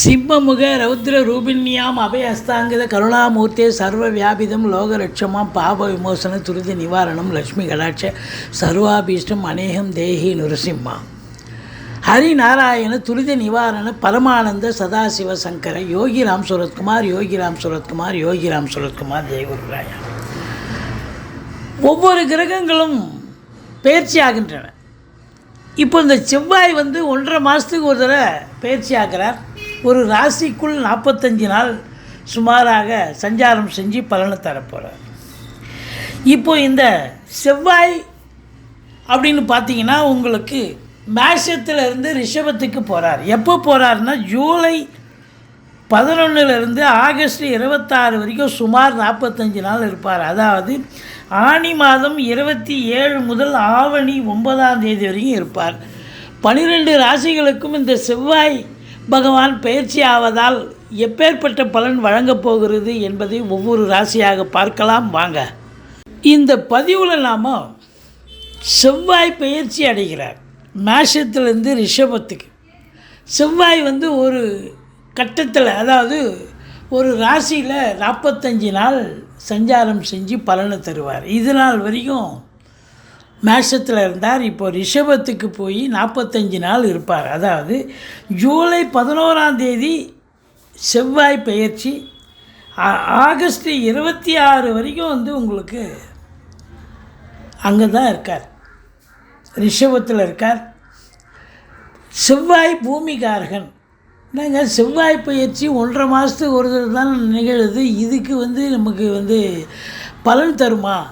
சிம்மமுக ரௌத்ர ரூபிண்யாம் அபயஸ்தாங்கித கருணாமூர்த்தே சர்வ வியாபிதம் லோகலட்சமாம் பாப விமோசன துரித நிவாரணம் லக்ஷ்மி கடாட்ச சர்வாபீஷ்டம் அநேகம் தேஹி நுரசிம்மா. ஹரிநாராயண துரித நிவாரண பரமானந்த சதாசிவ சங்கர யோகிராம் சுரத்குமார் யோகிராம் சுரத்குமார் யோகிராம் சுரத்குமார் ஜெயகுருராயா ஒவ்வொரு கிரகங்களும் பயிற்சி ஆகின்றன. இப்போ இந்த செவ்வாய் வந்து ஒன்றரை மாதத்துக்கு ஒரு தடவை பயிற்சி ஆகிறார். ஒரு ராசிக்குள் நாற்பத்தஞ்சு நாள் சுமாராக சஞ்சாரம் செஞ்சு பலனை தரப்போகிறார் இப்போ இந்த செவ்வாய் அப்படின்னு பார்த்தீங்கன்னா உங்களுக்கு மேஷத்துல இருந்து ரிஷபத்துக்கு போகிறார் எப்போ போகிறாருன்னா ஜூலை பதினொன்றுலேருந்து ஆகஸ்ட் இருபத்தாறு வரைக்கும் சுமார் நாற்பத்தஞ்சு நாள் இருப்பார். அதாவது ஆனி மாதம் இருபத்தி ஏழு முதல் ஆவணி ஒன்பதாம் தேதி வரைக்கும் இருப்பார். பனிரெண்டு ராசிகளுக்கும் இந்த செவ்வாய் பகவான் பயிற்சி ஆவதால் எப்பேற்பட்ட பலன் வழங்கப் போகிறது என்பதை ஒவ்வொரு ராசியாக பார்க்கலாம் வாங்க. இந்த பதிவில் நாம் செவ்வாய் பயிற்சி அடைகிறார். மேஷத்துலேருந்து ரிஷபத்துக்கு. செவ்வாய் வந்து ஒரு கட்டத்தில் அதாவது ஒரு ராசியில் நாற்பத்தஞ்சு நாள் சஞ்சாரம் செஞ்சு பலனை தருவார். இது நாள் வரைக்கும் மேஷத்தில் இருந்தார். இப்போ ரிஷபத்துக்கு போய் நாற்பத்தஞ்சு நாள் இருப்பார். அதாவது ஜூலை பதினோராம் தேதி செவ்வாய் பெயர்ச்சி. ஆ- ஆகஸ்ட் இருபத்தி ஆறு வரைக்கும் வந்து உங்களுக்கு அங்கே தான் இருக்கார். ரிஷபத்தில் இருக்கார். செவ்வாய் பூமிகாரகன். என்னங்க? செவ்வாய் பயிற்சி ஒன்றரை மாதத்துக்கு ஒரு தடவை தான் நிகழுது. இதுக்கு வந்து நமக்கு வந்து பலன் தருமா?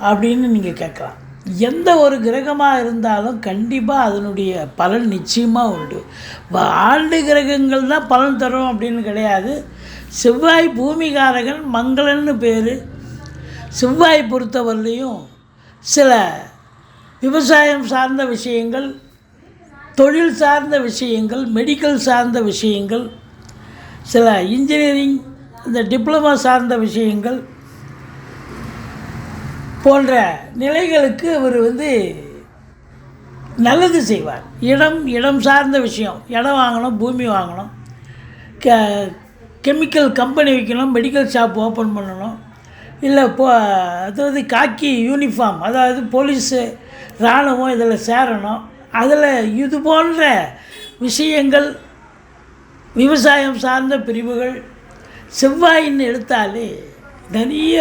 அப்படின்னு நீங்கள் கேட்கலாம். எந்த ஒரு கிரகமாக இருந்தாலும் கண்டிப்பாக அதனுடைய பலன் நிச்சயமாக உண்டு. ஆண்டு கிரகங்கள் தான் பலன் தரும் அப்படின்னு கிடையாது. செவ்வாய் பூமிகாரகன் மங்களன்னு பேர். செவ்வாய் பொறுத்தவரையிலையும் சில விவசாயம் சார்ந்த விஷயங்கள் தொழில் சார்ந்த விஷயங்கள் மெடிக்கல் சார்ந்த விஷயங்கள் சில இன்ஜினியரிங் இந்த டிப்ளமா சார்ந்த விஷயங்கள் போன்ற நிலைகளுக்கு அவர் வந்து நல்லது செய்வார். இடம் இடம் சார்ந்த விஷயம். இடம் வாங்கணும் பூமி வாங்கணும். க கெமிக்கல் கம்பெனி வைக்கணும் மெடிக்கல் ஷாப் ஓப்பன் பண்ணணும். இல்லை போ அதாவது காக்கி யூனிஃபார்ம் அதாவது போலீஸு இராணுவம் இதில் சேரணும். அதில் இது போன்ற விஷயங்கள் விவசாயம் சார்ந்த பிரிவுகள் செவ்வாயின்னு எடுத்தாலே நிறைய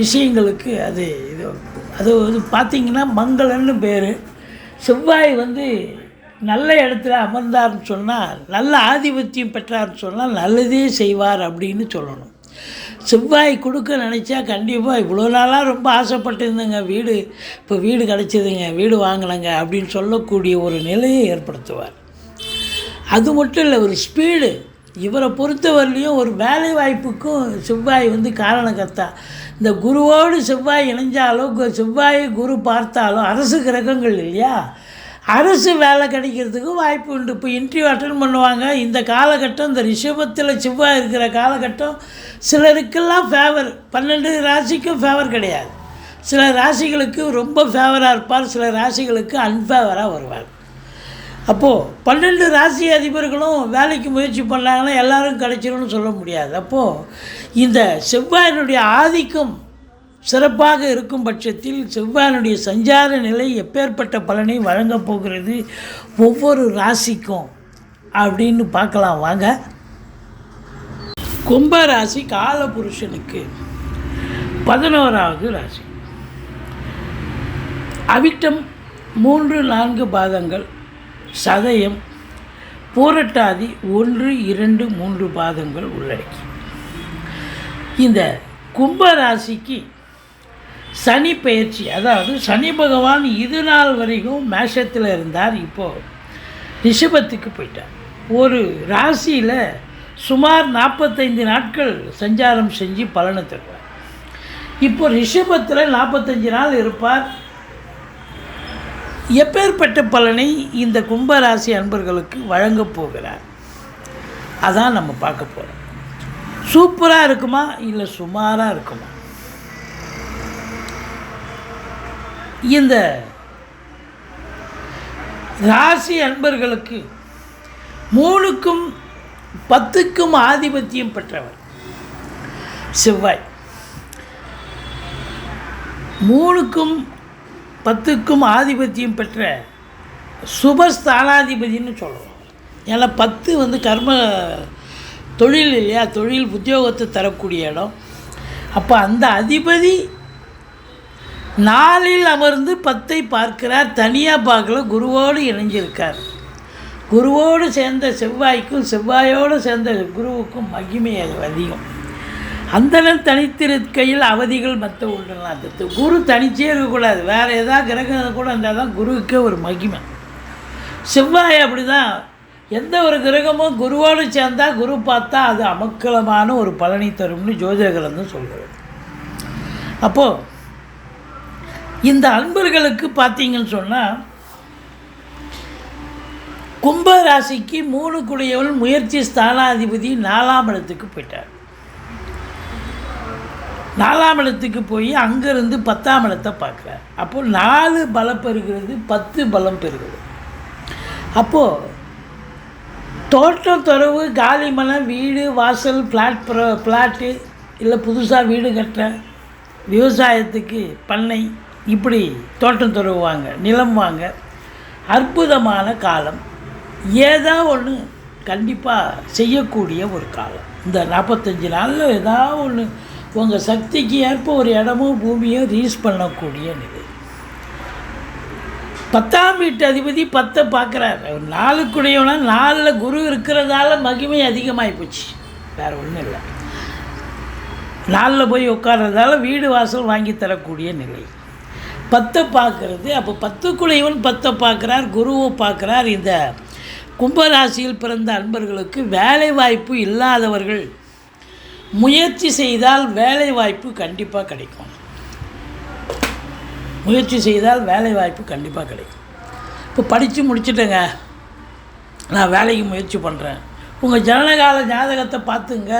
விஷயங்களுக்கு அது இது அது வந்து பார்த்திங்கன்னா மங்களன்னு பேர். செவ்வாய் வந்து நல்ல இடத்துல அமர்ந்தார்னு சொன்னால் நல்ல ஆதிபத்தியம் பெற்றார்னு சொன்னால் நல்லதே செய்வார் அப்படின்னு சொல்லணும். செவ்வாய் கொடுக்க நினச்சா கண்டிப்பாக இவ்வளோ நாளாக ரொம்ப ஆசைப்பட்டிருந்தேங்க. வீடு இப்போ வீடு கிடச்சிதுங்க வீடு வாங்கினங்க அப்படின்னு சொல்லக்கூடிய ஒரு நிலையை ஏற்படுத்துவார். அது மட்டும் இல்லை ஒரு ஸ்பீடு இவரை பொறுத்தவரையிலையும் ஒரு வேலை வாய்ப்புக்கும் செவ்வாய் வந்து காரணகர்த்தா இந்த குருவோடு செவ்வாய் இணைஞ்சாலோ கு- குரு பார்த்தாலோ அரசு கிரகங்கள் இல்லையா? அரசு வேலை கிடைக்கிறதுக்கும் வாய்ப்பு உண்டு. இப்போ இன்டர்வியூ அட்டன் பண்ணுவாங்க. இந்த காலகட்டம் இந்த ரிஷபத்தில் செவ்வாய் இருக்கிற காலகட்டம் சிலருக்கெல்லாம் ஃபேவர் பன்னெண்டு ராசிக்கும் ஃபேவர் கிடையாது. சில ராசிகளுக்கு ரொம்ப ஃபேவராக இருப்பார் சில ராசிகளுக்கு அன்ஃபேவராக வருவார். அப்போது பன்னெண்டு ராசி அதிபர்களும் வேலைக்கு முயற்சி பண்ணாங்கன்னா எல்லாரும் கிடைச்சிரும்னு சொல்ல முடியாது. அப்போது இந்த செவ்வாயினுடைய ஆதிக்கம் சிறப்பாக இருக்கும் பட்சத்தில் செவ்வாயினுடைய சஞ்சார நிலை எப்பேற்பட்ட பலனை வழங்கப் போகிறது ஒவ்வொரு ராசிக்கும் அப்படின்னு பார்க்கலாம். வாங்க. கும்ப ராசி காலபுருஷனுக்கு பதினோராவது ராசி. அவிட்டம் மூன்று நான்கு பாதங்கள். சதயம் பூரட்டாதி ஒன்று இரண்டு மூன்று பாதங்கள் உள்ளடக்கி. இந்த கும்ப ராசிக்கு சனி பெயர்ச்சி அதாவது சனி பகவான் இது நாள் வரைக்கும் மேஷத்தில் இருந்தார். இப்போது ரிஷபத்துக்கு போயிட்டார். ஒரு ராசியில் சுமார் நாற்பத்தைந்து நாட்கள் சஞ்சாரம் செஞ்சு பலனை தருவார். இப்போ ரிஷபத்தில் நாற்பத்தஞ்சு நாள் இருப்பார். எப்பேற்பட்ட பலனை இந்த கும்பராசி அன்பர்களுக்கு வழங்கப் போகிறார்? அதான் நம்ம பார்க்க போகிறோம் சூப்பராக இருக்குமா? இல்லை சுமாராக இருக்குமா? இந்த ராசி அன்பர்களுக்கு மூணுக்கும் பத்துக்கும் ஆதிபத்தியம் பெற்றவர் செவ்வாய். மூணுக்கும் பத்துக்கும் ஆதிபத்தியம் பெற்ற சுபஸ்தானாதிபதினு சொல்கிறோம் ஏன்னா பத்து வந்து கர்ம தொழில் இல்லையா? தொழில் உத்தியோகத்தை தரக்கூடிய இடம். அப்போ அந்த அதிபதி நாளில் அமர்ந்து பத்தை பார்க்கிறார். தனியாக பார்க்கல குருவோடு இணைஞ்சிருக்கார். குருவோடு சேர்ந்த செவ்வாய்க்கும் செவ்வாயோடு சேர்ந்த குருவுக்கும் மகிமை அது அதிகம். அந்தனர் தனித்திருக்கையில் அவதிகள் மற்ற உண்டுலாம் அந்த குரு தனிச்சே இருக்கக்கூடாது. வேறு ஏதாவது கிரகம் கூட இருந்தால் தான் குருவுக்கே ஒரு மகிமை. செவ்வாய் அப்படி தான் எந்த ஒரு கிரகமும் குருவோடு சேர்ந்தால் குரு பார்த்தா அது அமக்கலமான ஒரு பலனை தரும்னு ஜோதிட சொல்கிறது அப்போது இந்த அன்பர்களுக்கு பார்த்தீங்கன்னு சொன்னால் கும்ப ராசிக்கு மூணு குடையவள் முயற்சி ஸ்தானாதிபதி நாலாம் இடத்துக்கு போயிட்டார். நாலாம் இடத்துக்கு போய் அங்கேருந்து பத்தாம் இடத்தை பார்க்குறார். அப்போது நாலு பலம் பெறுகிறது பத்து பலம் பெறுகிறது. அப்போது தோட்டம் துறவு காலி மனம் வீடு வாசல் ஃப்ளாட் ப்ரோ ஃப்ளாட்டு இல்லை புதுசாக வீடு கட்ட விவசாயத்துக்கு பண்ணை இப்படி தோட்டம் துறவு வாங்க நிலம் வாங்க அற்புதமான காலம். ஏதோ ஒன்று கண்டிப்பாக செய்யக்கூடிய ஒரு காலம். இந்த நாற்பத்தஞ்சு நாளில் ஏதாவது ஒன்று உங்கள் சக்திக்கு ஏற்ப ஒரு இடமோ பூமியோ ரீஸ் பண்ணக்கூடிய நிலை. பத்தாம் வீட்டு அதிபதி பத்தை பார்க்குறாரு. அவர் நாளுக்குடையவனா நாலில் குரு இருக்கிறதால மகிமை அதிகமாகி போச்சு. வேறு ஒன்றும் இல்லை. நாளில் போய் உட்கார்றதால வீடு வாசல் வாங்கி தரக்கூடிய நிலை. பத்தை பார்க்குறது அப்போ பத்துக்குடையவன் பத்தை பார்க்குறார் குருவை பார்க்குறார். இந்த கும்பராசியில் பிறந்த அன்பர்களுக்கு வேலை வாய்ப்பு இல்லாதவர்கள் முயற்சி செய்தால் வேலை வாய்ப்பு கண்டிப்பாக கிடைக்கும். முயற்சி செய்தால் வேலை வாய்ப்பு கண்டிப்பாக கிடைக்கும். இப்போ படித்து முடிச்சுட்டேங்க. நான் வேலைக்கு முயற்சி பண்ணுறேன் உங்கள் ஜனனகால ஜாதகத்தை பார்த்துங்க.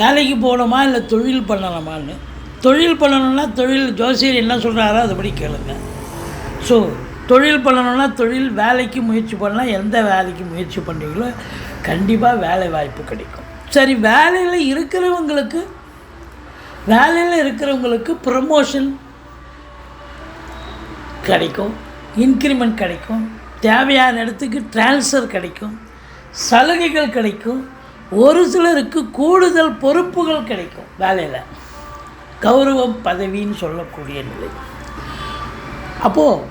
வேலைக்கு போகணுமா இல்லை தொழில் பண்ணணுமான்னு. தொழில் பண்ணணும்னா தொழில் ஜோசியர் என்ன சொல்கிறாரோ அதுபடி கேளுங்க. ஸோ தொழில் பண்ணணும்னா தொழில் வேலைக்கு முயற்சி பண்ணால் எந்த வேலைக்கு முயற்சி பண்ணுறீங்களோ கண்டிப்பாக வேலை வாய்ப்பு கிடைக்கும். சரி வேலையில் இருக்கிறவங்களுக்கு வேலையில் இருக்கிறவங்களுக்கு ப்ரமோஷன் கிடைக்கும் இன்க்ரிமெண்ட் கிடைக்கும் தேவையான இடத்துக்கு ட்ரான்ஸ்ஃபர் கிடைக்கும் சலுகைகள் கிடைக்கும் ஒரு சிலருக்கு கூடுதல் பொறுப்புகள் கிடைக்கும் வேலையில். கௌரவம் பதவின்னு சொல்லக்கூடிய நிலை. அப்போது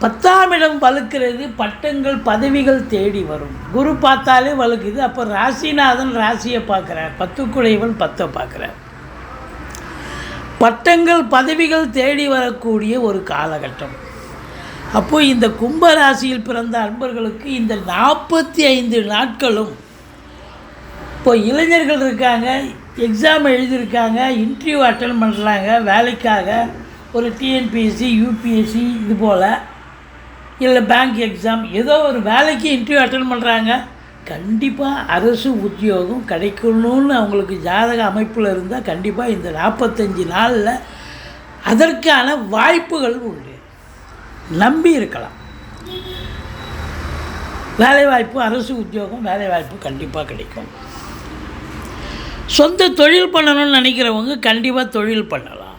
பத்தாம் இடம் வலுக்கிறது பட்டங்கள் பதவிகள் தேடி வரும். குரு பார்த்தாலே வலுக்குது. அப்போ ராசிநாதன் ராசியை பார்க்குறார். பத்துக்குடையவன் பத்தை பார்க்குறார். பட்டங்கள் பதவிகள் தேடி வரக்கூடிய ஒரு காலகட்டம். அப்போது இந்த கும்ப ராசியில் பிறந்த அன்பர்களுக்கு இந்த நாற்பத்தி ஐந்து நாட்களும் இப்போ இளைஞர்கள் இருக்காங்க எக்ஸாம் எழுதியிருக்காங்க இன்டர்வியூ அட்டன் பண்ணுறாங்க வேலைக்காக ஒரு டிஎன்பிஎஸ்சி யூபிஎஸ்சி இது போல் இல்லை பேங்க் எக்ஸாம் ஏதோ ஒரு வேலைக்கு இன்டர்வியூ அட்டன் பண்ணுறாங்க கண்டிப்பாக அரசு உத்தியோகம் கிடைக்கணும்னு அவங்களுக்கு ஜாதக அமைப்பில் இருந்தால் கண்டிப்பாக இந்த நாற்பத்தஞ்சு நாளில் அதற்கான வாய்ப்புகள் உண்டு. நம்பி இருக்கலாம். வேலைவாய்ப்பு அரசு உத்தியோகம் வேலைவாய்ப்பு கண்டிப்பாக கிடைக்கும். சொந்த தொழில் பண்ணணும்னு நினைக்கிறவங்க கண்டிப்பாக தொழில் பண்ணலாம்.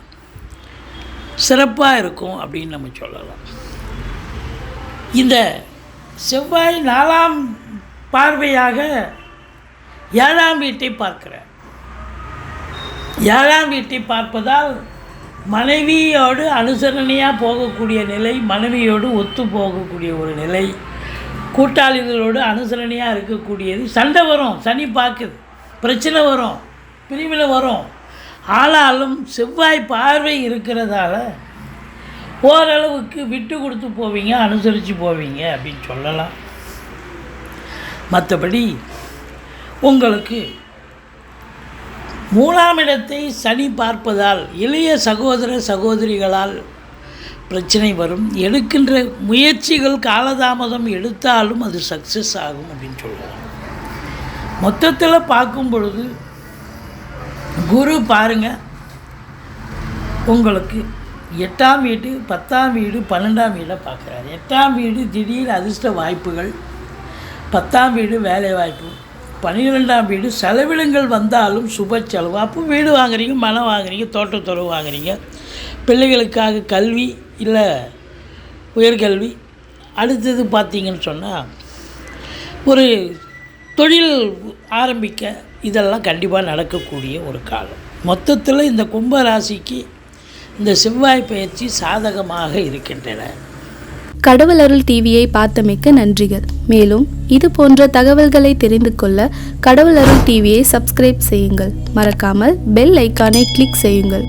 சிறப்பாக இருக்கும் அப்படின்னு நம்ம சொல்லலாம். இந்த செவ்வாய் நாலாம் பார்வையாக ஏழாம் வீட்டை பார்க்கிறார். ஏழாம் வீட்டை பார்ப்பதால் மனைவியோடு அனுசரணையாக போகக்கூடிய நிலை மனைவியோடு ஒத்து போகக்கூடிய ஒரு நிலை கூட்டாளிகளோடு அனுசரணையாக இருக்கக்கூடியது. சண்டை வரும் சனி பார்க்குது பிரச்சனை வரும் பிரிவில் வரும். ஆனாலும் செவ்வாய் பார்வை இருக்கிறதால ஓரளவுக்கு விட்டு கொடுத்து போவீங்க அனுசரித்து போவீங்க அப்படின்னு சொல்லலாம். மற்றபடி உங்களுக்கு மூணாம் இடத்தை சனி பார்ப்பதால் இளைய சகோதர சகோதரிகளால் பிரச்சனை வரும். எடுக்கின்ற முயற்சிகள் காலதாமதம் எடுத்தாலும் அது சக்ஸஸ் ஆகும் அப்படின்னு சொல்லலாம். மொத்தத்தில் பார்க்கும் பொழுது குரு பாருங்கள் உங்களுக்கு எட்டாம் வீடு பத்தாம் வீடு பன்னெண்டாம் வீடை பார்க்குறாரு எட்டாம் வீடு திடீர் அதிர்ஷ்ட வாய்ப்புகள். பத்தாம் வீடு வேலைவாய்ப்பு பன்னிரெண்டாம் வீடு செலவினங்கள் வந்தாலும் சுப செலவு. அப்போ வீடு வாங்குறீங்க மனம் வாங்குறீங்க தோட்டத்துறவு வாங்குறீங்க. பிள்ளைகளுக்காக கல்வி இல்லை உயர்கல்வி. அடுத்தது பார்த்தீங்கன்னு சொன்னால் ஒரு தொழில் ஆரம்பிக்க இதெல்லாம் கண்டிப்பாக நடக்கக்கூடிய ஒரு காலம். மொத்தத்தில் இந்த கும்ப ராசிக்கு இந்த செவ்வாய் பயிற்சி சாதகமாக இருக்கின்றன. கடவுள் அருள் டிவியை பார்த்தமைக்க நன்றிகள். மேலும் இது போன்ற தகவல்களை தெரிந்து கொள்ள கடவுள் அருள் டிவியை சப்ஸ்கிரைப் செய்யுங்கள். மறக்காமல் பெல் ஐக்கானை கிளிக் செய்யுங்கள்.